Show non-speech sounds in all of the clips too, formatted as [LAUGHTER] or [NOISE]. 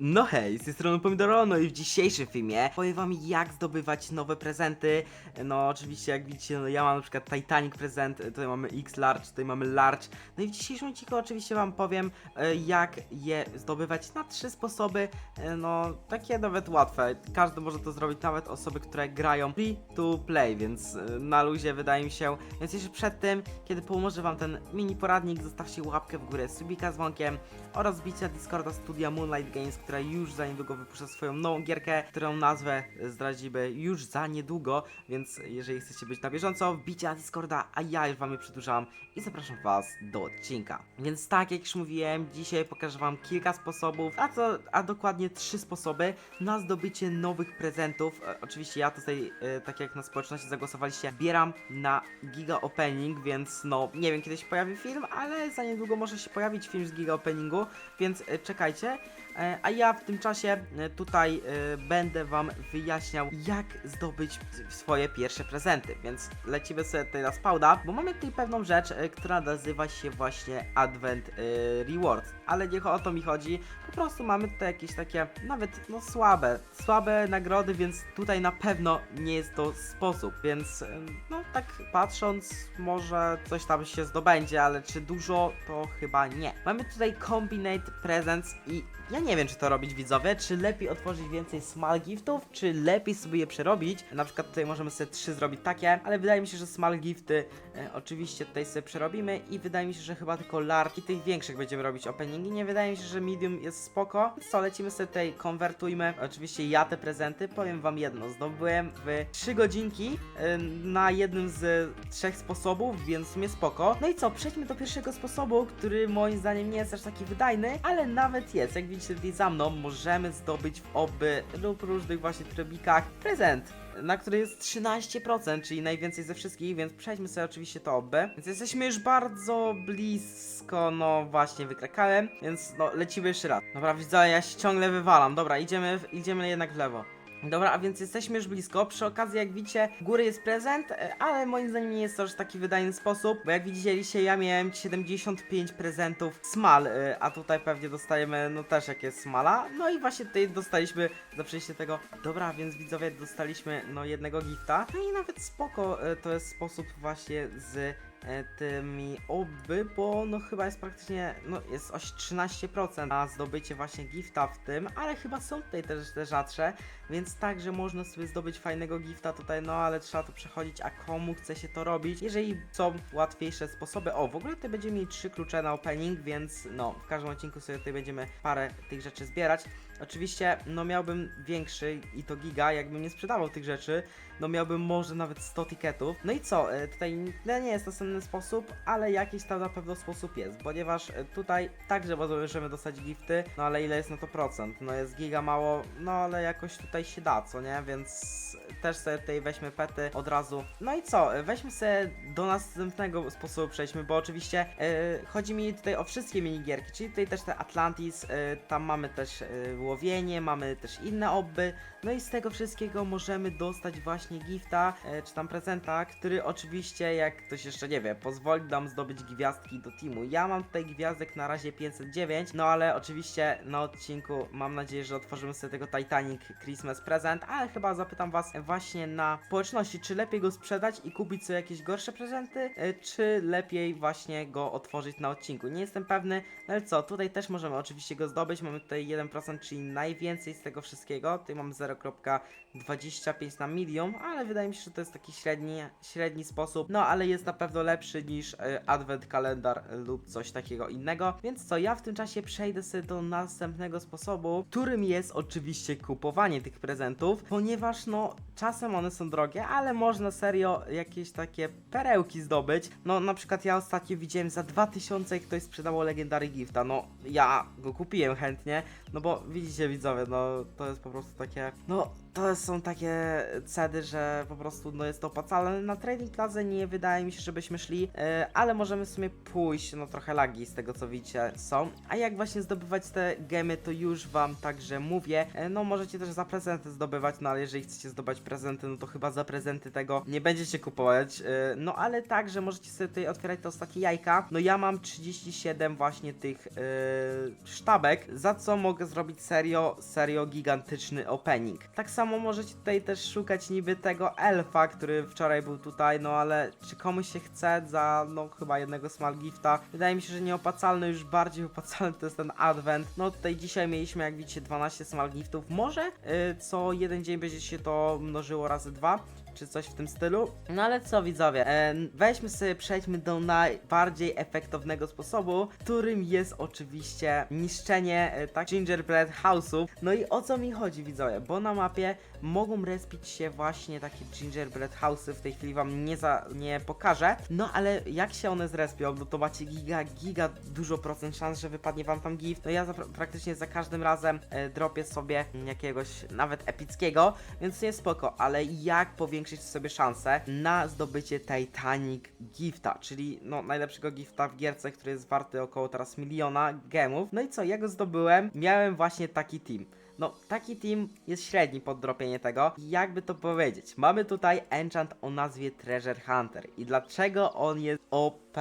No hej, z tej strony Pomidoro, no i w dzisiejszym filmie powiem wam jak zdobywać nowe prezenty. No oczywiście jak widzicie, no ja mam na przykład Titanic prezent, tutaj mamy X Large, tutaj mamy Large. No i w dzisiejszym odcinku oczywiście wam powiem e, jak je zdobywać na trzy sposoby e, No takie nawet łatwe, każdy może to zrobić, nawet osoby, które grają free to play Więc e, na luzie wydaje mi się. Więc jeszcze przed tym, kiedy pomoże wam ten mini poradnik, zostawcie łapkę w górę, subika z dzwonkiem oraz wbicia Discorda Studia Moonlight Games, która już za niedługo wypuszcza swoją nową gierkę, którą nazwę zdradzimy już za niedługo, więc jeżeli chcecie być na bieżąco, wbicie na Discorda, a ja już wam je przedłużam i zapraszam was do odcinka. Więc tak jak już mówiłem, dzisiaj pokażę wam kilka sposobów, a co, a dokładnie trzy sposoby na zdobycie nowych prezentów. E, oczywiście ja tutaj, e, tak jak na społeczności zagłosowaliście, bieram na Giga Opening, więc no, nie wiem kiedy się pojawi film, ale za niedługo może się pojawić film z Giga Openingu, więc e, czekajcie. E, A ja w tym czasie e, tutaj e, będę wam wyjaśniał, jak zdobyć swoje pierwsze prezenty. Więc lecimy sobie tutaj na spawna, bo mamy tutaj pewną rzecz, która nazywa się właśnie Advent e, Reward. Ale nie o to mi chodzi, po prostu mamy tutaj jakieś takie, nawet no słabe, słabe nagrody, więc tutaj na pewno nie jest to sposób. Więc no tak patrząc, może coś tam się zdobędzie, ale czy dużo, to chyba nie. Mamy tutaj Combinate Presents i ja nie wiem, czy to robić widzowie, czy lepiej otworzyć więcej small giftów, czy lepiej sobie je przerobić. Na przykład tutaj możemy sobie trzy zrobić takie, ale wydaje mi się, że small gifty e, oczywiście tutaj sobie przerobimy i wydaje mi się, że chyba tylko large i tych większych będziemy robić openingi. Nie wydaje mi się, że medium jest spoko. Co, lecimy sobie tutaj, konwertujmy. Oczywiście ja te prezenty, powiem wam jedno, zdobyłem w 3 godzinki e, na jednym z trzech sposobów, więc sumie spoko. No i co, przejdźmy do pierwszego sposobu, który moim zdaniem nie jest aż taki wydajny, ale nawet jest. Jak widzicie tutaj za mną, możemy zdobyć w oby lub różnych właśnie trybikach prezent. Na który jest 13%, czyli najwięcej ze wszystkich, więc przejdźmy sobie oczywiście to obby. Więc jesteśmy już bardzo blisko, no właśnie, wykrakałem, więc no lecimy jeszcze raz. Dobra, widzę, ja się ciągle wywalam. Dobra, idziemy, idziemy jednak w lewo. Dobra, a więc jesteśmy już blisko. Przy okazji, jak widzicie, góry jest prezent, e, ale moim zdaniem nie jest to już taki wydajny sposób, bo jak widzieliście, ja miałem 75 prezentów smal, e, a tutaj pewnie dostajemy, no też jakieś smala. No i właśnie tutaj dostaliśmy za przejście tego. Dobra, więc widzowie, dostaliśmy no jednego gifta. No i nawet spoko, e, to jest sposób właśnie z tymi oby, bo no chyba jest praktycznie, no jest oś 13% na zdobycie właśnie gifta w tym, ale chyba są tutaj też te rzadsze, więc także można sobie zdobyć fajnego gifta tutaj, no ale trzeba to przechodzić, a komu chce się to robić, jeżeli są łatwiejsze sposoby. O, w ogóle tutaj będziemy mieli trzy klucze na opening, więc no, w każdym odcinku sobie tutaj będziemy parę tych rzeczy zbierać. Oczywiście, no miałbym większy i to giga, jakbym nie sprzedawał tych rzeczy, no miałbym może nawet 100 tiketów. No i co, e, tutaj no nie jest to sposób, ale jakiś tam na pewno sposób jest, ponieważ e, tutaj także możemy dostać gifty, no ale ile jest na to procent? No jest giga mało, no ale jakoś tutaj się da, co nie? Więc też sobie tutaj weźmy pety od razu. No i co, e, weźmy sobie do następnego sposobu przejdźmy, bo oczywiście e, chodzi mi tutaj o wszystkie minigierki, czyli tutaj też te Atlantis, e, tam mamy też e, łowienie, mamy też inne obby, no i z tego wszystkiego możemy dostać właśnie gifta, e, czy tam prezenta, który oczywiście, jak ktoś jeszcze nie wie, pozwoli nam zdobyć gwiazdki do teamu. Ja mam tutaj gwiazdek na razie 509, no ale oczywiście na odcinku mam nadzieję, że otworzymy sobie tego Titanic Christmas Present, ale chyba zapytam was właśnie na społeczności, czy lepiej go sprzedać i kupić sobie jakieś gorsze prezenty, e, czy lepiej właśnie go otworzyć na odcinku. Nie jestem pewny, no ale co, tutaj też możemy oczywiście go zdobyć, mamy tutaj 1%, czyli najwięcej z tego wszystkiego, tutaj mam 0,25 na milion, ale wydaje mi się, że to jest taki średni, średni sposób, no ale jest na pewno lepszy niż e, advent kalendar e, lub coś takiego innego, więc co, ja w tym czasie przejdę sobie do następnego sposobu, którym jest oczywiście kupowanie tych prezentów, ponieważ no czasem one są drogie, ale można serio jakieś takie perełki zdobyć, no na przykład ja ostatnio widziałem za 2000 jak ktoś sprzedało Legendary Gifta, no ja go kupiłem chętnie, no bo widzicie widzowie, no to jest po prostu takie, no to są takie cedy, że po prostu no jest to opłacalne. Na Trading Plaza nie wydaje mi się, żebyśmy szli, e, ale możemy w sumie pójść, no trochę lagi z tego co widzicie są. A jak właśnie zdobywać te gemy, to już wam także mówię. E, no możecie też za prezenty zdobywać, no ale jeżeli chcecie zdobywać prezenty, no to chyba za prezenty tego nie będziecie kupować. E, no ale także możecie sobie tutaj otwierać te ostatnie jajka. No ja mam 37 właśnie tych e, sztabek, za co mogę zrobić serię serio, serio gigantyczny opening. Tak samo możecie tutaj też szukać niby tego elfa, który wczoraj był tutaj, no ale czy komuś się chce za, no chyba jednego small gifta? Wydaje mi się, że nieopłacalny, już bardziej [LAUGHS] opłacalny to jest ten advent. No tutaj dzisiaj mieliśmy, jak widzicie, 12 small giftów. Może y, co jeden dzień będzie się to mnożyło razy dwa czy coś w tym stylu. No ale co widzowie, e, weźmy sobie, przejdźmy do najbardziej efektownego sposobu, którym jest oczywiście niszczenie e, tak gingerbread house'ów. No i o co mi chodzi widzowie, bo na mapie mogą respić się właśnie takie gingerbread house'y, w tej chwili wam nie, za, nie pokażę, no ale jak się one zrespią, no to macie giga, giga dużo procent szans, że wypadnie wam tam gift. No ja za, praktycznie za każdym razem e, dropię sobie jakiegoś nawet epickiego, więc nie spoko, ale jak powiększyć sobie szanse na zdobycie Titanic Gifta, czyli no najlepszego gifta w gierce, który jest warty około teraz miliona gemów. No i co, ja go zdobyłem, miałem właśnie taki team. No, taki team jest średni pod dropienie tego. Jakby to powiedzieć? Mamy tutaj enchant o nazwie Treasure Hunter. I dlaczego on jest OP?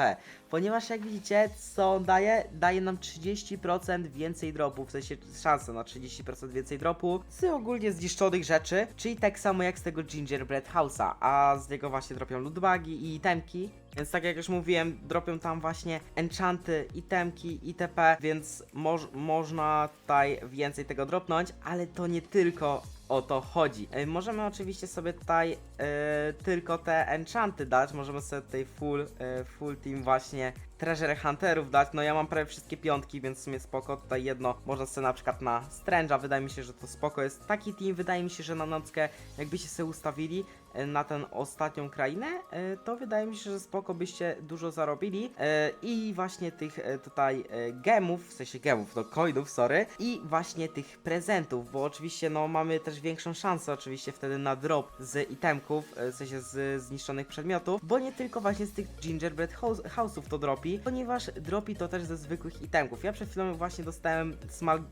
Ponieważ jak widzicie, co on daje? Daje nam 30% więcej dropu, w sensie szansę na 30% więcej dropu z ogólnie zniszczonych rzeczy, czyli tak samo jak z tego Gingerbread House'a, a z niego właśnie dropią lootbagi i itemki. Więc tak jak już mówiłem, dropią tam właśnie enchanty, itemki, itp., więc moż, można tutaj więcej tego dropnąć, ale to nie tylko o to chodzi. E, możemy oczywiście sobie tutaj e, tylko te enchanty dać, możemy sobie tutaj full, e, full team właśnie treasure hunterów dać, no ja mam prawie wszystkie piątki, więc w sumie spoko, tutaj jedno można sobie na przykład na Strange'a, wydaje mi się, że to spoko. Jest. Taki team wydaje mi się, że na nockę jakbyście sobie ustawili e, na tę ostatnią krainę, e, to wydaje mi się, że spoko byście dużo zarobili. E, i właśnie tych tutaj gemów, w sensie gemów, no coinów, sorry, i właśnie tych prezentów, bo oczywiście no mamy też większą szansę oczywiście wtedy na drop z itemków, w sensie z zniszczonych przedmiotów, bo nie tylko właśnie z tych gingerbread house, house'ów to dropi, ponieważ dropi to też ze zwykłych itemków. Ja przed chwilą właśnie dostałem small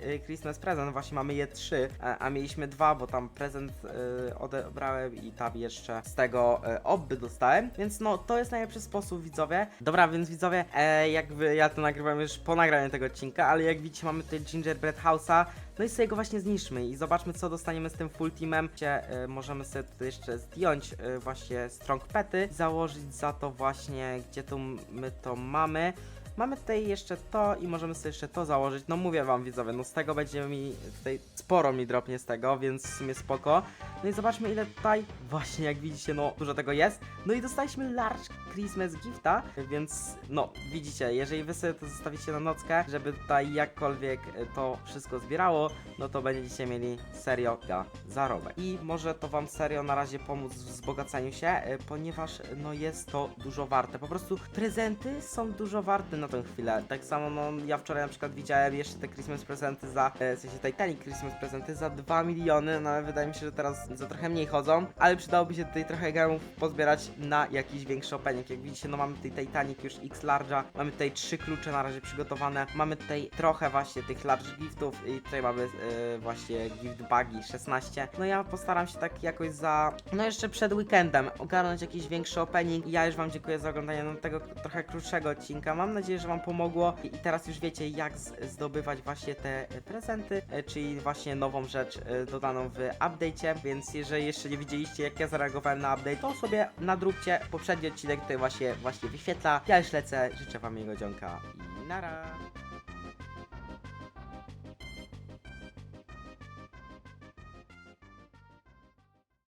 e, Christmas present, właśnie mamy je trzy, a, mieliśmy dwa, bo tam prezent e, odebrałem i tam jeszcze z tego e, obby dostałem, więc no to jest najlepszy sposób widzowie. Dobra, więc widzowie, jakby ja to nagrywam już po nagraniu tego odcinka, ale jak widzicie mamy tutaj gingerbread house'a, no i sobie go właśnie zniszczmy i zobaczmy co dostaniemy z tym full teamem. Gdzie, e, możemy sobie tutaj jeszcze zdjąć e, właśnie strong pety, założyć za to właśnie, gdzie tu my to mamy. Mamy tutaj jeszcze to i możemy sobie jeszcze to założyć. No mówię wam widzowie, no z tego będzie mi tutaj sporo mi dropnie z tego, więc w sumie spoko. No i zobaczmy ile tutaj, właśnie jak widzicie, no dużo tego jest. No i dostaliśmy large Christmas gifta, więc no widzicie, jeżeli wy sobie to zostawicie na nockę, żeby tutaj jakkolwiek e, to wszystko zbierało, no to będziecie mieli serio ga zarobek. I może to wam serio na razie pomóc w wzbogacaniu się, e, ponieważ no jest to dużo warte. Po prostu prezenty są dużo warte na tę chwilę. Tak samo no ja wczoraj na przykład widziałem jeszcze te Christmas prezenty za, e, w sensie Titanic Christmas prezenty za 2 miliony, no ale wydaje mi się, że teraz za trochę mniej chodzą, ale przydałoby się tutaj trochę gemów pozbierać na jakiś większy opening. Jak widzicie, no mamy tutaj Titanic już X large'a, mamy tutaj trzy klucze na razie przygotowane, mamy tutaj trochę właśnie tych large giftów i tutaj mamy e, właśnie gift bagi 16. No ja postaram się tak jakoś za, no jeszcze przed weekendem ogarnąć jakiś większy opening. Ja już wam dziękuję za oglądanie no, tego trochę krótszego odcinka. Mam nadzieję, że wam pomogło i, teraz już wiecie jak zdobywać właśnie te e, prezenty, e, czyli właśnie nową rzecz e, dodaną w update'cie, więc jeżeli jeszcze nie widzieliście jak ja zareagowałem na update, to sobie nadróbcie poprzedni odcinek, tutaj właśnie, właśnie wyświetla. Ja już lecę, życzę wam miłego dzionka i nara!